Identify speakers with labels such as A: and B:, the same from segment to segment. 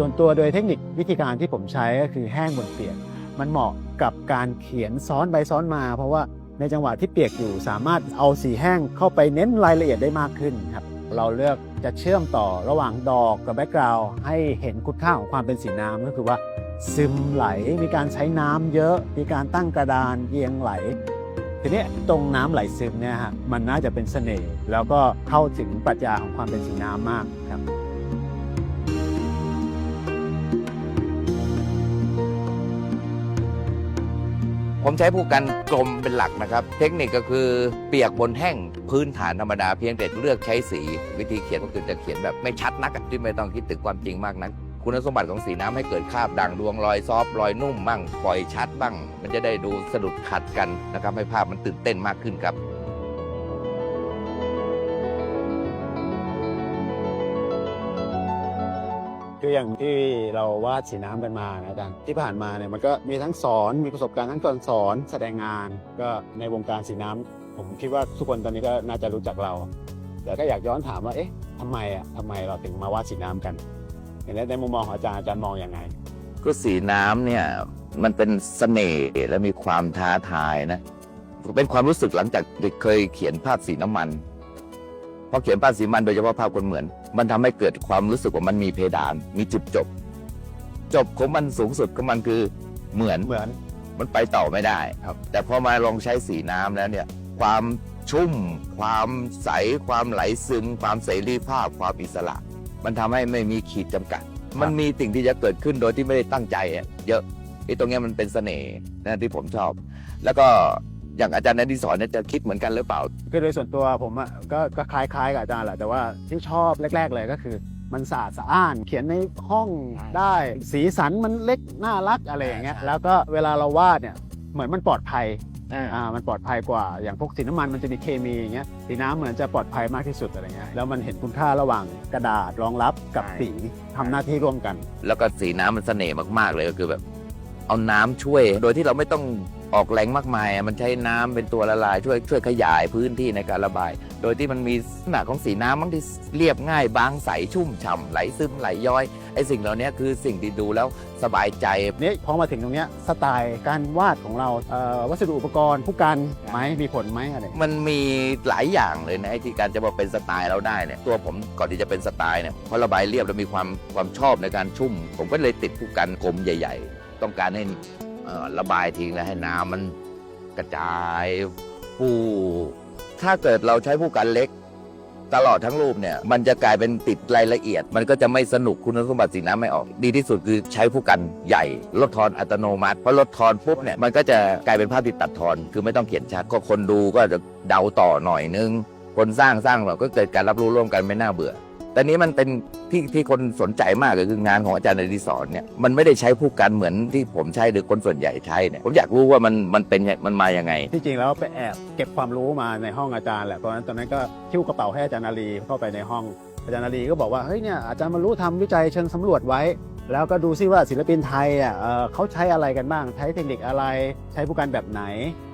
A: ่วนตัวโดยเทคนิควิธีการที่ผมใช้ก็คือแห้งบนเปียก มันเหมาะกับการเขียนซ้อนไปซ้อนมา เพราะว่าในจังหวะที่เปียกอยู่สามารถเอาสีแห้งเข้าไปเน้นรายละเอียดได้มากขึ้นครับเราเลือกจะเชื่อมต่อระหว่างดอกกับแบ็กกราวด์ให้เห็นคุณค่าของความเป็นสีน้ำก็คือว่า ซึมไหลมีการใช้น้ำเยอะ มีการตั้งกระดานเอียงไหล ทีนี้ตรงน้ำไหลซึมเนี่ยฮะมันน่าจะเป็นเสน่ห์แล้วก็เข้าถึงปรัชญาของความเป็นสีน้ำมากครับ
B: ผมใช้ผู้กันกลมเป็นหลักนะครับ เทคนิคก็คือเปียกบนแห้งพื้นฐานธรรมดาเพียงแต่เลือกใช้สี วิธีเขียนก็คือจะเขียนแบบไม่ชัดนักที่ไม่ต้องคิดถึงความจริงมากนักคุณสมบัติของสีน้ำให้เกิดคราบด่างดวงรอยซอฟรอยนุ่มบ้างปล่อยชัดบ้าง มันจะได้ดูสะดุดขัดกันนะครับให้ภาพมันตื่นเต้นมากขึ้นครับ
A: คืออย่างที่เราวาดสีน้ำกันมานะอาจารย์ที่ผ่านมาเนี่ยมันก็มีทั้งสอนมีประสบการณ์ทั้งการสอนแสดงงาน ก็ในวงการสีน้ำผมคิดว่าทุกคนตอนนี้ก็น่าจะรู้จักเรา แต่ก็อยากย้อนถามว่าเอ๊ะทำไมอะทำไมเราถึงมาวาดสีน้ำกันอย่างนี้ในมุมมองของอาจารย์อาจารย์มองยังไง
B: ก็สีน้ำเนี่ยมันเป็นเสน่ห์และมีความท้าทายนะเป็นความรู้สึกหลังจากเคยเขียนภาพสีน้ำมัน พอเขียนภาพสีมันโดยเฉพาะภาพคนเหมือน มันทำให้เกิดความรู้สึกว่ามันมีเพดาน มีจุดจบ จบของมันสูงสุดของมันคือเหมือน
A: เหมือน
B: มันไปต่อไม่ได้
A: ครับ
B: แต่พอมาลองใช้สีน้ำแล้วเนี่ย ความชุ่ม ความใส ความไหลซึม ความเสรีภาพ ความอิสระ มันทำให้ไม่มีขีดจำกัด มันมีสิ่งที่จะเกิดขึ้นโดยที่ไม่ได้ตั้งใจอะเยอะไอ้ตรงเนี้ยมันเป็นเสน่ห์นะที่ผมชอบ แล้วก็ อย่างอาจารย์นันทิสอนเนี่ยจะคิดเหมือนกันหรือเปล่า
A: คือโดยส่วนตัวผมอะก็ก็คล้ายๆกับอาจารย์แหละแต่ว่าที่ชอบแรก ๆ เลยก็คือ มันสะอาดสะอ้าน เขียนในห้องได้ สีสันมันเล็กน่ารักอะไรอย่างเงี้ย
B: ใช่
A: แล้วก็เวลาเราวาดเนี่ยเหมือนมันปลอดภัยอ่ามันปลอดภัยกว่าอย่างพวกสีน้ำมันมันจะมีเคมีอย่างเงี้ยสีน้ำเหมือนจะปลอดภัยมากที่สุดอะไรเงี้ยแล้วมันเห็นคุณค่าระหว่างกระดาษรองรับกับสีทำหน้าที่ร่วมกัน
B: แล้วก็สีน้ำมันเสน่ห์มากๆเลยก็คือแบบ เอาน้ำช่วย โดยที่เราไม่ต้อง ออกแรงมากมายอะมันใช้น้ำเป็นตัวละลายช่วยช่วยขยายพื้นที่ในการระบาย โดยที่มันมีลักษณะของสีน้ำบางที่เรียบง่าย บางใสชุ่มฉ่ำไหลซึมไหลย้อยไอ้สิ่งเหล่านี้คือสิ่งที่ดูแล้วสบายใจ
A: นี่พอมาถึงตรงเนี้ยสไตล์การวาดของเราเอ่อวัสดุอุปกรณ์ผู้กันไหมมีผลไหมอะไร
B: มันมีหลายอย่างเลยนะไอ้ที่การจะมาเป็นสไตล์เราได้เนี่ยตัวผมก่อนที่จะเป็นสไตล์เนี่ยเพราะระบายเรียบแล้วมีความความชอบในการชุ่ม ผมก็เลยติดผู้กันกลมใหญ่ ๆ ต้องการให้เอ่อ ระบายทิ้งแล้วให้น้ำมันกระจายฟูถ้าเกิดเราใช้ผู้กันเล็ก ตลอดทั้งรูปเนี่ย มันจะกลายเป็นติดรายละเอียด มันก็จะไม่สนุกคุณสมบัติสีน้ำไม่ออก ดีที่สุดคือใช้ผู้กันใหญ่ลดทอนอัตโนมัติเพราะลดทอนปุ๊บเนี่ยมันก็จะกลายเป็นภาพที่ตัดทอนคือไม่ต้องเขียนชัดก็คนดูก็จะเดาต่อหน่อยนึงคนสร้างสร้างเราก็เกิดการรับรู้ร่วมกันไม่น่าเบื่อ แต่นี้มันเป็นที่ที่คนสนใจมากก็คืองานของอาจารย์นดิศรเนี่ยมันไม่ได้ใช้ผู้กันเหมือนที่ผมใช้หรือคนส่วนใหญ่ใช้เนี่ยผมอยากรู้ว่ามันมันเป็นมันมาอยังไง
A: ที่จริงแล้วไปแอบเก็บความรู้มาในห้องอาจารย์แหละตอนนั้นตอนนั้นก็คิ้วกระเป๋าให้อาจารย์นาลีเข้าไปในห้องอาจารย์นาลีก็บอกว่าเฮ้ยเนี่ยอาจารย์มารู้ทำวิจัยเชิงสำรวจไว้ แล้วก็ดูซิว่าศิลปินไทยอะเขาใช้อะไรกันบ้างใช้เทคนิคอะไรใช้ผู้กันแบบไหน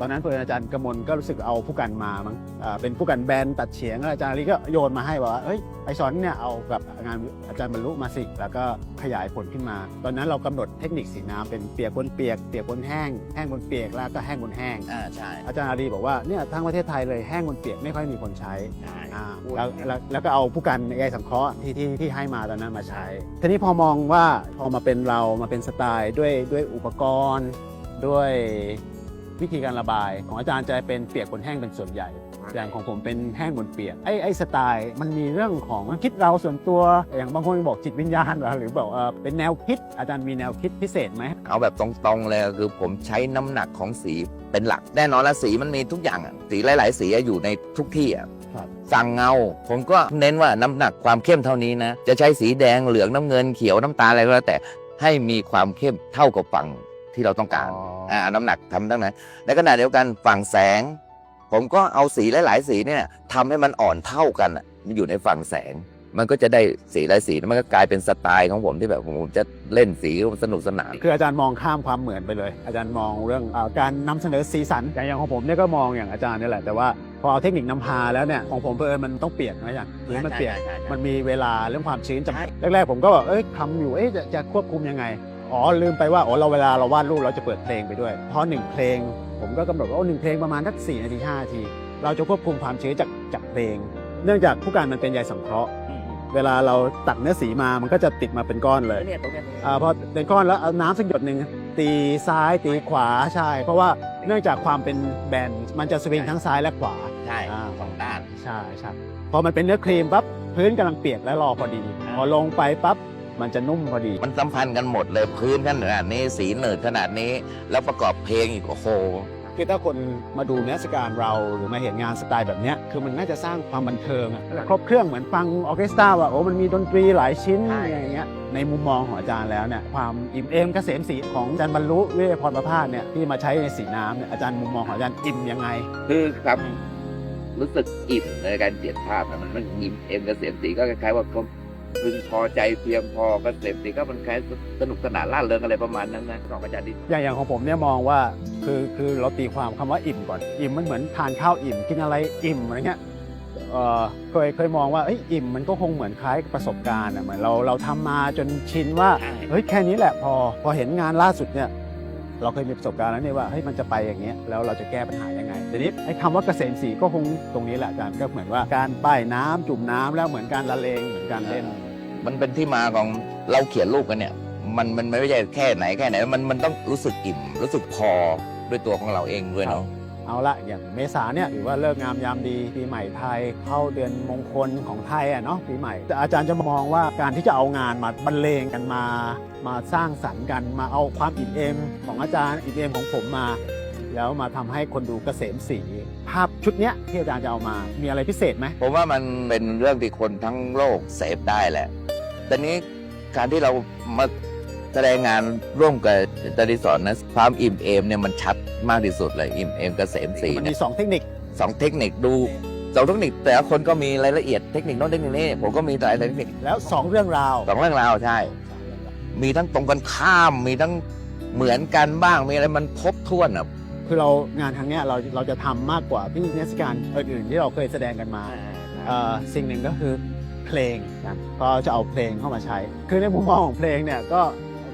A: ตอนนั้นเพื่อนอาจารย์กมลก็รู้สึกเอาผู้กันมามั้งเป็นผู้กันแบนตัดเฉียงแล้วอาจารย์นาลีก็โยนมาให้ว่าเฮ้ย ไอสอนเนี่ยเอากับงานอาจารย์บรรลุมาสิ แล้วก็ขยายผลขึ้นมา ตอนนั้นเรากำหนดเทคนิคสีน้ำเป็นเปียกบนเปียก เปียกบนแห้ง แห้งบนเปียกแล้วก็แห้งบนแห้ง
B: อ่าใช่
A: อาจารย์อารีบอกว่าเนี่ยทั้งประเทศไทยเลยแห้งบนเปียกไม่ค่อยมีคนใช้
B: ใช่
A: อ่าแล้วแล้วแล้วก็เอาผู้กันไอสังเคราะห์ที่ที่ที่ให้มาตอนนั้นมาใช้ ทีนี้พอมองว่าพอมาเป็นเรามาเป็นสไตล์ด้วยด้วยอุปกรณ์ด้วยวิธีการระบาย ของอาจารย์จะเป็นเปียกบนแห้งเป็นส่วนใหญ่ อย่างของผมเป็นแห้งบนเปียกไอ้ไอ้สไตล์มันมีเรื่องของคิดเราส่วนตัวอย่างบางคนบอกจิตวิญญาณเหรอหรือบอกเออเป็นแนวคิดอาจารย์มีแนวคิดพิเศษไหม
B: เอาแบบตรงๆเลยก็คือผมใช้น้ำหนักของสีเป็นหลักแน่นอนแล้วสีมันมีทุกอย่างอะสีหลาย ๆ สีอะอยู่ในทุกที่อะ
A: ครับ
B: สั่งเงา ผมก็เน้นว่าน้ำหนักความเข้มเท่านี้นะ จะใช้สีแดงเหลืองน้ำเงินเขียวน้ำตาลอะไรก็แล้วแต่ให้มีความเข้มเท่ากับฝั่งที่เราต้องการอ่าน้ำหนักทำตั้งนั้นในขณะเดียวกันฝั่งแสง ผมก็เอาสีหลาย ๆ สีเนี่ยทำให้มันอ่อนเท่ากันอะมันอยู่ในฝั่งแสง มันก็จะได้สีหลายสีแล้วมันก็กลายเป็นสไตล์ของผมที่แบบผมจะเล่นสีสนุกสนาน
A: คืออาจารย์มองข้ามความเหมือนไปเลย อาจารย์มองเรื่องอาการนำเสนอสีสันแต่อย่างของผมเนี่ยก็มองอย่างอาจารย์นี่แหละแต่ว่าพอเอาเทคนิคนำพาแล้วเนี่ยของผมเพิ่นมันต้องเปลี่ยนนะอาจารย์หรือมันเปลี่ยน มันมีเวลาเรื่องความชื้นจำ
B: ใช่
A: แรกๆผมก็บอกเอ้ยทำอยู่เอ๊ะจะจะควบคุมยังไง อ๋อลืมไปว่าอ๋อเราเวลาเราวาดรูปเราจะเปิดเพลงไปด้วย เพราะหนึ่งเพลง ผมก็กำหนดว่าโอ้หนึ่งเพลงประมาณสักสี่นาทีห้านาที เราจะควบคุมความชื้นจากจากเพลง เนื่องจากผู้การมันเป็นใยสังเคราะห์ เวลาเราตักเนื้อสีมามันก็จะติดมาเป็นก้อนเลย
B: เนี่ยตรงเนี้ย
A: อ่าพอเป็นก้อนแล้วเอาน้ำสักหยดหนึ่งตีซ้ายตีขวาใช่ เพราะว่าเนื่องจากความเป็นแบนมันจะสวิงทั้งซ้ายและขวา
B: ใช่
A: อ่า
B: สองด้าน
A: ใช่ใช่พอมันเป็นเนื้อครีมปั๊บพื้นกำลังเปียกและรอพอดี
B: อ่า
A: พอลงไปปั๊บ มันจะนุ่มพอดี
B: มันสัมพันธ์กันหมดเลยพื้นขนาดนี้สีเหนืดขนาดนี้ แล้วประกอบเพลงอีกโอ้โห
A: คือถ้าคนมาดูเนื้อสการเราหรือมาเห็นงานสไตล์แบบเนี้ยคือมันน่าจะสร้างความบันเทิงอะครบเครื่องเหมือนฟังออร์เคสตราว่าโอ้มันมีดนตรีหลายชิ้น
B: ใช่
A: อย่างเงี้ยในมุมมองของอาจารย์แล้วเนี่ยความอิ่มเอมเกษมศรีของอาจารย์บรรลุเวชพรประภาสเนี่ยที่มาใช้ในสีน้ำเนี่ยอาจารย์มุมมองของอาจารย์อิ่มยังไง
B: คือครับรู้สึกอิ่มในการเขียนภาพนะมันมันอิ่มเอ็มเกษมศรีก็คล้ายๆว่าก็ พึงพอใจเพียงพอเกษมศรีก็มันคล้ายสนุกสนานล่าเริงอะไรประมาณนั้นนะของอาจารย์ดิ
A: อย่างอย่างของผมเนี่ยมองว่าคือคือเราตีความคำว่าอิ่มก่อนอิ่มมันเหมือนทานข้าวอิ่มกินอะไรอิ่มอะไรเงี้ยเออเคยเคยมองว่าเอ้ยอิ่มมันก็คงเหมือนคล้ายกับประสบการณ์อะเหมือนเราเราทำมาจนชินว่าเฮ้ยแค่นี้แหละพอพอเห็นงานล่าสุดเนี่ยเราเคยมีประสบการณ์แล้วเนี่ยว่าเฮ้ยมันจะไปอย่างเงี้ยแล้วเราจะแก้ปัญหายังไงทีนี้ไอ้คำว่าเกษมศรีก็คงตรงนี้แหละอาจารย์ก็เหมือนว่าการป้ายน้ำจุ่มน้ำแล้วเหมือนการละเลงเหมือนการเล่น
B: มันเป็นที่มาของเราเขียนรูปกันเนี่ย มันมันไม่ใช่แค่ไหนแค่ไหน มันมันต้องรู้สึกอิ่ม รู้สึกพอด้วยตัวของเราเองด้วยเนาะ
A: เอาละอย่างเมษาเนี่ยถือว่าเลิกงามยามดีปีใหม่ไทย เข้าเดือนมงคลของไทยอะเนาะปีใหม่ แต่อาจารย์จะมองว่าการที่จะเอางานมาบรรเลงกันมา มาสร้างสรรค์กันมาเอาความอิ่มเอมของอาจารย์อิ่มเอมของผมมา แล้วมาทำให้คนดูเกษมสีภาพชุดเนี้ยที่อาจารย์จะเอามามีอะไรพิเศษไหม
B: ผมว่ามันเป็นเรื่องที่คนทั้งโลกเสพได้แหละ แต่นี้การที่เรามาแสดงงานร่วมกับตดิสอนนะความอิ่มเอมเนี่ยมันชัดมากที่สุดเลยอิ่มเอมเกษมศรี
A: มัน
B: เนี่
A: มี
B: ย
A: สองเทคนิค
B: สองเทคนิคดูสองเทคนิคแต่ละคนก็มีรายละเอียดเทคนิคโน้นเทคนิคนี้ผมก็มีหลายเทคนิค
A: แล้วสองเรื่องราว
B: สองเรื่องราวใช่ มีทั้งตรงกันข้ามมีทั้งเหมือนกันบ้างมีอะไรมันครบถ้วนอะ
A: คือเรางานครั้งเนี้ยเราเราจะทำมากกว่าที่นิทรรศการอื่นๆที่เราเคยแสดงกันมาเอ่อสิ่งหนึ่งก็คือ เพลงนะก็จะเอาเพลงเข้ามาใช้ คือในมุมมองของเพลงเนี่ยก็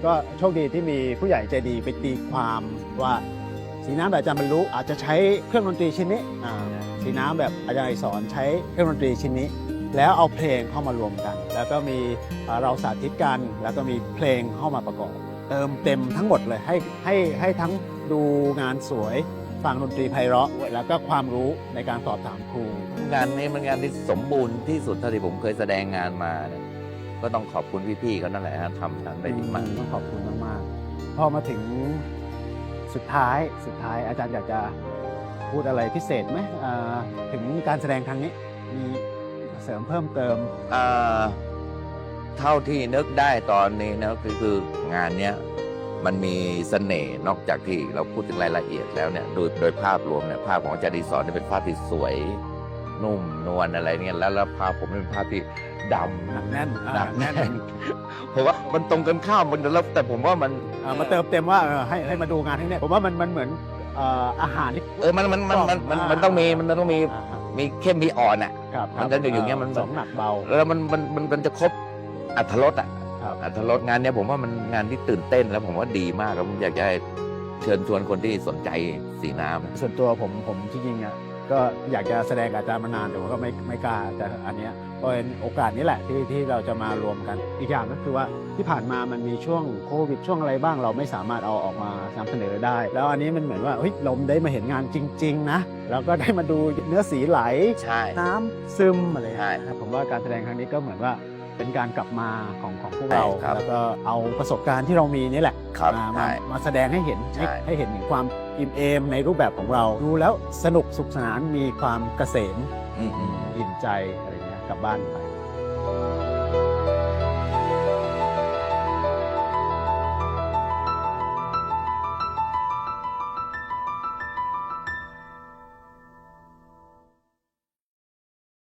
A: ก็โชคดีที่มีผู้ใหญ่ใจดีไปตีความว่าสีน้ำแบบอาจารย์บรรลุอาจจะใช้เครื่องดนตรีชิ้นนี้อ่าสีน้ำแบบอาจารย์ไอสอนใช้เครื่องดนตรีชิ้นนี้ แล้วเอาเพลงเข้ามารวมกัน แล้วก็มีเอ่อเราสาธิตกัน แล้วก็มีเพลงเข้ามาประกอบ เติมเต็มทั้งหมดเลยให้ให้ให้ทั้งดูงานสวย ฟังดนตรีไพเราะ แล้วก็ความรู้ในการสอบถามครู
B: งานนี้มันงานที่สมบูรณ์ที่สุดเท่าที่ผมเคยแสดงงานมาเนี่ยก็ต้องขอบคุณพี่ๆเขานั่นแหละฮะทำทำได้ดีมาก
A: ต้องขอบคุณมากๆ พอมาถึงสุดท้ายสุดท้ายอาจารย์อยากจะพูดอะไรพิเศษไหมเอ่อถึงการแสดงครั้งนี้มีเสริมเพิ่มเติม
B: อ่าเท่าที่นึกได้ตอนนี้นะคือคืองานเนี้ย มันมีเสน่ห์นอกจากที่เราพูดถึงรายละเอียดแล้วเนี่ยโดยโดยภาพรวมเนี่ยภาพของอาจารย์ดีสอนเนี่ยเป็นภาพที่สวย นุ่มนวลอะไรเนี่ยแล้วแล้วภาพผมเป็นภาพที่ดำ
A: หนักแน่น
B: หนั
A: อ่าก
B: แน่นผมว่ามันตรงกันข้ามมันแล้วแต่ผมว่ามัน
A: เอ่อมาเติมเต็มว่าเออให้ให้มาดูงานที่นี่ผมว่ามันมันเหมือนเอ่ออาหารที่
B: เออมันมันมันมันมันมันต้องมีมันต้องมี
A: อ่าครับ
B: มีเข้มมีอ่อนอะ
A: ครับ
B: มันจะอยู่อย่างเงี้ยมัน
A: สองหนักเบา
B: แล้วมันมันมันมันจะครบอัธรสอะ
A: ครับ
B: อัธรสงานเนี้ยผมว่ามันงานที่ตื่นเต้นแล้วผมว่าดีมากแล้วผมอยากจะให้เชิญชวนคนที่สนใจสีน้ำ
A: ส่วนตัวผมผมจริงๆอะก็อยากจะแสดงกับอาจารย์มานานแต่ว่าก็ไม่ไม่กล้าแต่อันเนี้ยก็เป็นโอกาสนี้แหละที่ที่เราจะมารวมกัน อีกอย่างก็คือว่าที่ผ่านมามันมีช่วงโควิดช่วงอะไรบ้างเราไม่สามารถเอาออกมานำเสนอได้ แล้วอันนี้มันเหมือนว่าเฮ้ยเราได้มาเห็นงานจริง ๆ นะแล้วก็ได้มาดูเนื้อสีไหล
B: ใช่
A: น้ำซึมอะไร
B: ใช่
A: นะครับผมว่าการแสดงครั้งนี้ก็เหมือนว่า เป็นการกลับมาของของพวกเรา
B: ใช่ครับ
A: แล้วก็เอาประสบการณ์ที่เรามีนี่แหละ
B: ครับ
A: มามา
B: ใช่
A: มาแสดงให้เห็นให้
B: ใช่
A: ให้เห็นถึงความอิ่มเอมในรูปแบบของเรา ดูแล้วสนุกสุขสนานมีความเกษม
B: อืมอืม
A: อิ่มใจอะไรเงี้ยกลับบ้านไป